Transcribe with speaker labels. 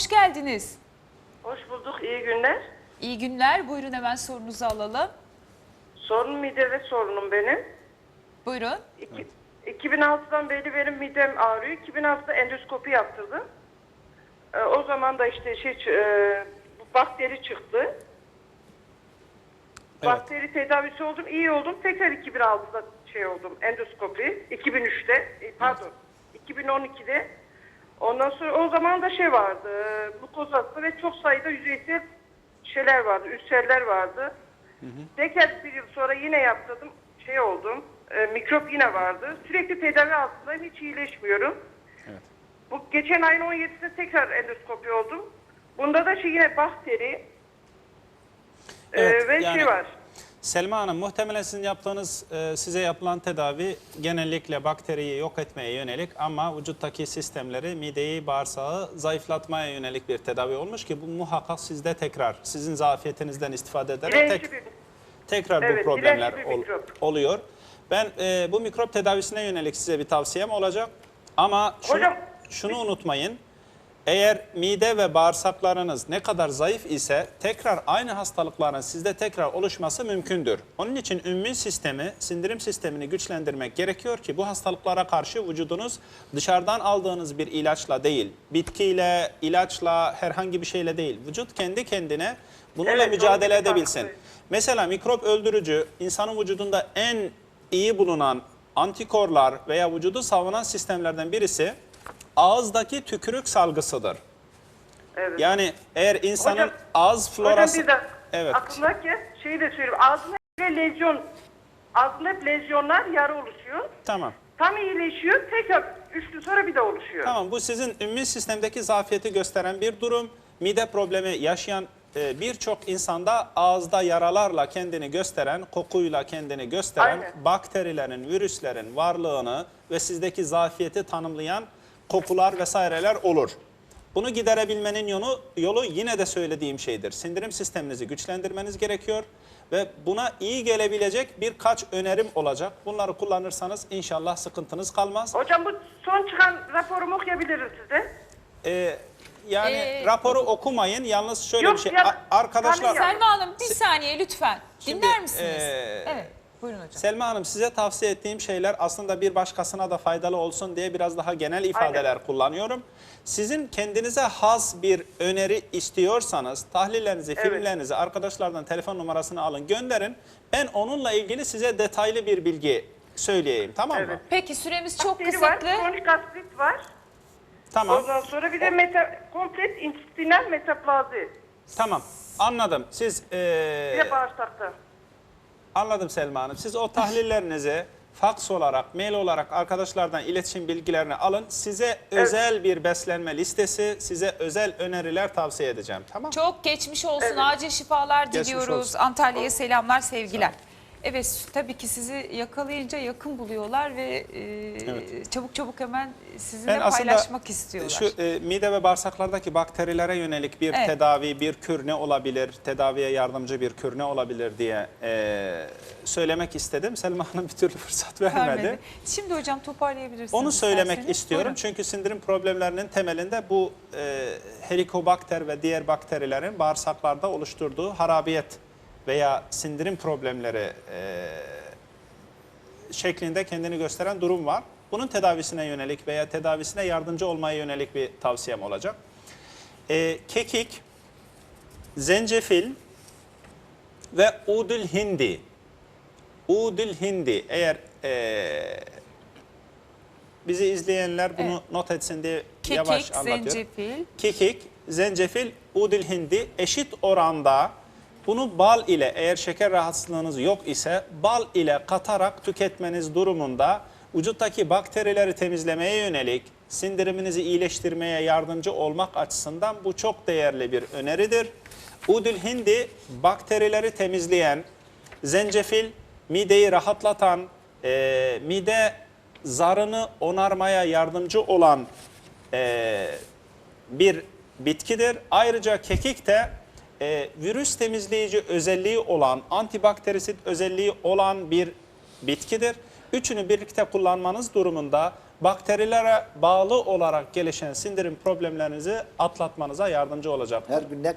Speaker 1: hoş geldiniz.
Speaker 2: Hoş bulduk, iyi günler.
Speaker 1: İyi günler. Buyurun hemen sorunuzu alalım.
Speaker 2: Sorun mide ve sorunum benim.
Speaker 1: Buyurun.
Speaker 2: İki, 2006'dan beri benim midem ağrıyor. 2006'da endoskopi yaptırdım. Ee, o zaman da işte şey e, bakteri çıktı. Bakteri tedavisi oldum, iyi oldum. Tekrar 2006'da şey oldum, endoskopi. 2003'te, e, pardon, 2012'de. Ondan sonra o zaman da şey vardı, e, glukoz hastası ve çok sayıda yüzeysel şeyler vardı, ülserler vardı. Tekrar bir yıl sonra yine yaptırdım, şey oldum, e, mikrop yine vardı. Sürekli tedavi altındayım, hiç iyileşmiyorum.
Speaker 3: Evet.
Speaker 2: Bu geçen ayın 17'sinde tekrar endoskopi oldum. Bunda da şey yine bakteri e,
Speaker 3: Evet,
Speaker 2: ve
Speaker 3: yani-
Speaker 2: şey var.
Speaker 3: Selma Hanım muhtemelen sizin yaptığınız e, size yapılan tedavi genellikle bakteriyi yok etmeye yönelik ama vücuttaki sistemleri mideyi bağırsağı zayıflatmaya yönelik bir tedavi olmuş ki bu muhakkak sizde tekrar sizin zafiyetinizden istifade ederek tek, tekrar bu
Speaker 2: Evet,
Speaker 3: problemler
Speaker 2: dirençli bir
Speaker 3: ol- oluyor. Ben e, bu mikrop tedavisine yönelik size bir tavsiyem olacak ama şunu,
Speaker 2: Hocam-
Speaker 3: şunu unutmayın. Eğer mide ve bağırsaklarınız ne kadar zayıf ise tekrar aynı hastalıkların sizde tekrar oluşması mümkündür. Onun için ümmün sistemi, sindirim sistemini güçlendirmek gerekiyor ki bu hastalıklara karşı vücudunuz dışarıdan aldığınız bir ilaçla değil, bitkiyle, ilaçla, herhangi bir şeyle değil. Vücut kendi kendine bununla
Speaker 2: Evet,
Speaker 3: mücadele edebilsin.
Speaker 2: farklı.
Speaker 3: Mesela mikrop öldürücü insanın vücudunda en iyi bulunan antikorlar veya vücudu savunan sistemlerden birisi ağızdaki tükürük salgısıdır.
Speaker 2: Evet.
Speaker 3: Yani eğer insanın
Speaker 2: Hocam-
Speaker 3: ağız florası...
Speaker 2: Hocam bir de
Speaker 3: Evet.
Speaker 2: aklımdaki şeyi de söyleyeyim. Ağzında hep lezyon, ağzında hep lezyonlar yara oluşuyor.
Speaker 3: Tamam.
Speaker 2: Tam iyileşiyor. Tekrar üç gün sonra bir de oluşuyor.
Speaker 3: Tamam bu sizin ümmün sistemdeki zafiyeti gösteren bir durum. Mide problemi yaşayan e, birçok insanda ağızda yaralarla kendini gösteren, kokuyla kendini gösteren
Speaker 2: Aynen.
Speaker 3: bakterilerin, virüslerin varlığını ve sizdeki zafiyeti tanımlayan kokular vesaireler olur. Bunu giderebilmenin yolu, yolu yine de söylediğim şeydir. Sindirim sisteminizi güçlendirmeniz gerekiyor ve buna iyi gelebilecek birkaç önerim olacak. Bunları kullanırsanız inşallah sıkıntınız kalmaz.
Speaker 2: Hocam bu son çıkan raporumu okuyabilirim size.
Speaker 3: Ee, yani
Speaker 1: Ee,
Speaker 3: raporu okumayın. Yalnız şöyle
Speaker 2: Yok
Speaker 3: bir şey.
Speaker 2: ya,
Speaker 3: arkadaşlar.
Speaker 1: Selma Hanım bir saniye lütfen.
Speaker 3: Şimdi,
Speaker 1: Dinler misiniz?
Speaker 3: eee,
Speaker 1: evet. Buyurun hocam.
Speaker 3: Selma Hanım size tavsiye ettiğim şeyler aslında bir başkasına da faydalı olsun diye biraz daha genel ifadeler kullanıyorum. Sizin kendinize has bir öneri istiyorsanız tahlillerinizi,
Speaker 2: Evet.
Speaker 3: filmlerinizi arkadaşlardan telefon numarasını alın gönderin. Ben onunla ilgili size detaylı bir bilgi söyleyeyim tamam mı?
Speaker 2: Evet.
Speaker 1: Peki süremiz çok
Speaker 2: Bakteri var,
Speaker 1: kısıtlı.
Speaker 2: kronik gastrit var.
Speaker 3: Tamam.
Speaker 2: Ondan sonra bir de meta, komplet intestinal metaplazi.
Speaker 3: Tamam. Anladım. Siz
Speaker 2: Bir
Speaker 3: eee
Speaker 2: de bağırsakta.
Speaker 3: Anladım Selma Hanım. Siz o tahlillerinizi faks olarak, mail olarak arkadaşlardan iletişim bilgilerini alın. Size özel bir beslenme listesi, size özel öneriler tavsiye edeceğim. Tamam mı?
Speaker 1: Çok geçmiş olsun.
Speaker 2: Evet.
Speaker 1: Acil şifalar
Speaker 3: Geçmiş
Speaker 1: diliyoruz.
Speaker 3: olsun.
Speaker 1: Antalya'ya selamlar, sevgiler. Evet tabii ki sizi yakalayınca yakın buluyorlar ve e,
Speaker 3: Evet.
Speaker 1: çabuk çabuk hemen sizinle
Speaker 3: Ben
Speaker 1: paylaşmak istiyorlar.
Speaker 3: Şu e, mide ve bağırsaklardaki bakterilere yönelik bir
Speaker 1: Evet.
Speaker 3: tedavi, bir kür ne olabilir, tedaviye yardımcı bir kür ne olabilir diye e, söylemek istedim. Selma Hanım bir türlü fırsat vermedi.
Speaker 1: Vermedi. Şimdi hocam toparlayabilirsiniz.
Speaker 3: Onu söylemek
Speaker 1: isterseniz.
Speaker 3: istiyorum
Speaker 1: Buyurun.
Speaker 3: çünkü sindirim problemlerinin temelinde bu e, helikobakter ve diğer bakterilerin bağırsaklarda oluşturduğu harabiyet veya sindirim problemleri e, şeklinde kendini gösteren durum var. Bunun tedavisine yönelik veya tedavisine yardımcı olmaya yönelik bir tavsiyem olacak. E, kekik, zencefil ve udül hindi. Udül hindi eğer e, bizi izleyenler bunu
Speaker 1: Evet.
Speaker 3: not etsin diye
Speaker 1: Kekik,
Speaker 3: yavaş anlatıyorum.
Speaker 1: zencefil.
Speaker 3: Kekik, zencefil, udül hindi eşit oranda bunu bal ile eğer şeker rahatsızlığınız yok ise bal ile katarak tüketmeniz durumunda vücuttaki bakterileri temizlemeye yönelik sindiriminizi iyileştirmeye yardımcı olmak açısından bu çok değerli bir öneridir. Udül hindi bakterileri temizleyen, zencefil mideyi rahatlatan, e, mide zarını onarmaya yardımcı olan e, bir bitkidir. Ayrıca kekik de e, virüs temizleyici özelliği olan, antibakterisit özelliği olan bir bitkidir. Üçünü birlikte kullanmanız durumunda bakterilere bağlı olarak gelişen sindirim problemlerinizi atlatmanıza yardımcı olacak.
Speaker 4: Her gün ne